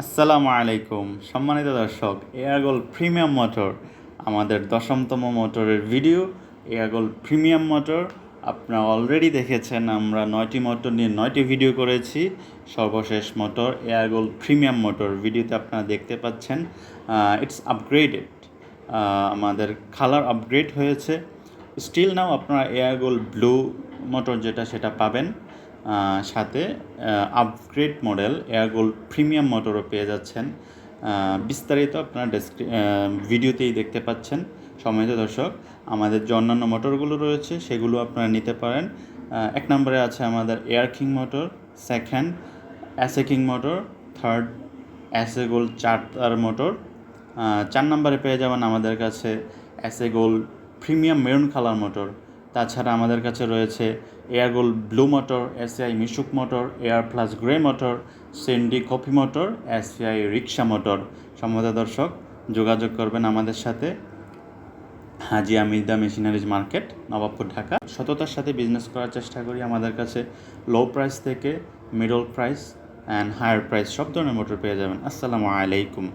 আসসালামু আলাইকুম। সম্মানিত দর্শক এয়ারগোল প্রিমিয়াম মোটর, আমাদের দশমতম মোটরের ভিডিও এয়ারগোল প্রিমিয়াম মোটর। আপনারা অলরেডি দেখেছেন, আমরা নয়টি মোটর নিয়ে নয়টি ভিডিও করেছি। সর্বশেষ মোটর এয়ারগোল প্রিমিয়াম মোটর ভিডিওতে আপনারা দেখতে পাচ্ছেন ইটস আপগ্রেডেড আমাদের কালার আপগ্রেড হয়েছে। স্টিল নাও আপনারা এয়ারগোল ব্লু মোটর যেটা, সেটা পাবেন। সাথে আপগ্রেড মডেল এয়ারগোল প্রিমিয়াম মোটরও পেয়ে যাচ্ছেন। বিস্তারিত আপনারা ডেসক্রি ভিডিওতেই দেখতে পাচ্ছেন। সম্মানিত দর্শক, আমাদের যে অন্যান্য মোটরগুলো রয়েছে, সেগুলো আপনারা নিতে পারেন। এক নম্বরে আছে আমাদের air king motor second as king motor third as gold চার তার মোটর চার নম্বরে পেয়ে যাবেন আমাদের কাছে as gold premium maroon colour motor তাছাড়া আমাদের কাছে রয়েছে air gold blue motor ACI Mishuk motor air plus grey motor sandy coffee motor ACI rickshaw motor সম্মত দর্শক, যোগাযোগ করবেন আমাদের সাথে হাজি আমিদা মেশিনারিজ মার্কেট, নবাবপুর ঢাকা। সততার সাথে বিজনেস করার চেষ্টা করি আমাদের কাছে লো প্রাইস থেকে middle price and higher price সব ধরনের মোটর পেয়ে যাবেন। আসসালামু আলাইকুম।